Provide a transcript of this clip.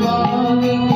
Bye.